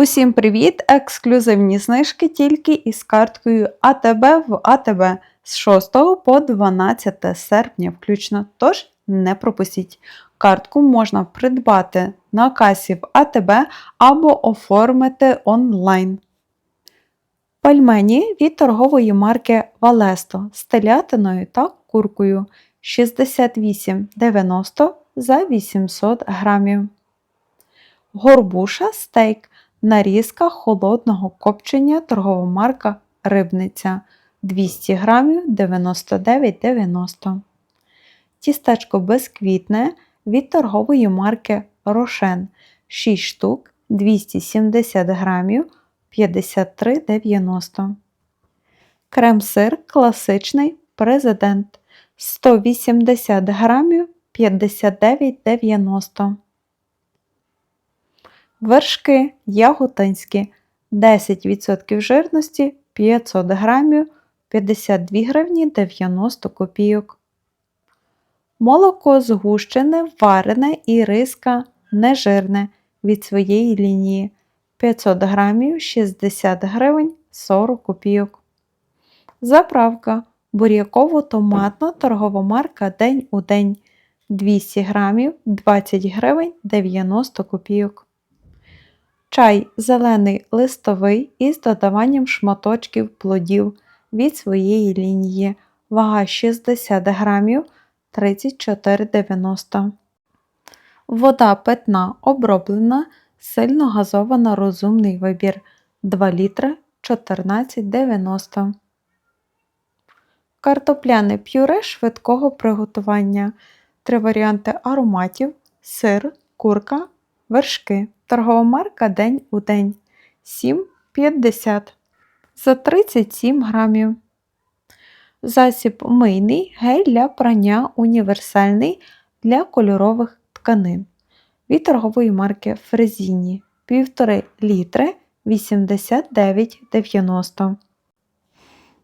Усім привіт! Ексклюзивні знижки тільки із карткою АТБ в АТБ з 6 по 12 серпня включно. Тож не пропустіть. Картку можна придбати на касі в АТБ або оформити онлайн. Пельмені від торгової марки Валесто з телятиною та куркою 68,90 за 800 грамів. Горбуша стейк нарізка холодного копчення торгова марка Рибниця 200 грамів 99,90. Тістечко безквітне від торгової марки Рошен 6 штук 270 грамів 53,90. Крем-сир класичний президент 180 грамів 59,90. Вершки яготинські 10% жирності 500 грамів 52 гривні 90 копійок. Молоко згущене, варене і риска нежирне від своєї лінії 500 грамів 60 гривень 40 копійок. Заправка буряково-томатна торгова марка День у день 200 грамів 20 гривень 90 копійок. Чай зелений листовий із додаванням шматочків плодів від своєї лінії. Вага 60 грамів 34,90. Вода питна оброблена, сильно газована розумний вибір 2 літри 14,90. Картопляне пюре швидкого приготування. Три варіанти ароматів: сир, курка, вершки. Торгова марка День у день 7,50 за 37 грамів. Засіб мийний гель для прання універсальний для кольорових тканин. Від торгової марки Фрезіні 1,5 літри 89,90.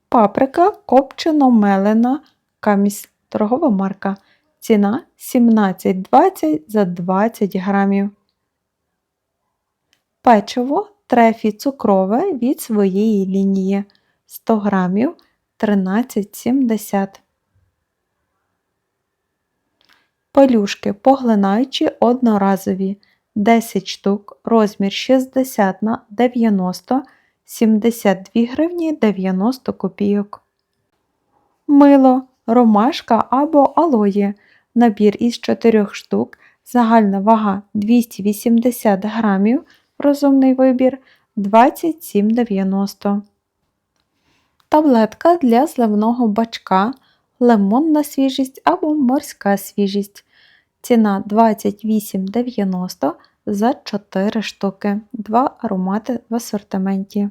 Паприка копчено мелена каміс. Торгова марка. Ціна 17,20 за 20 грамів. Печиво трефі цукрове від своєї лінії 100 грамів 13,70. Пелюшки поглинаючі одноразові 10 штук, розмір 60 на 90 72 гривні 90 копійок. Мило, ромашка або алоє. Набір із 4 штук, загальна вага 280 грамів, розумний вибір 27,90. Таблетка для зливного бачка, лимонна свіжість або морська свіжість. Ціна 28,90 за 4 штуки. Два аромати в асортименті.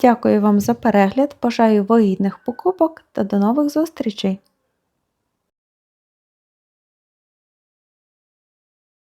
Дякую вам за перегляд, бажаю вигідних покупок та до нових зустрічей!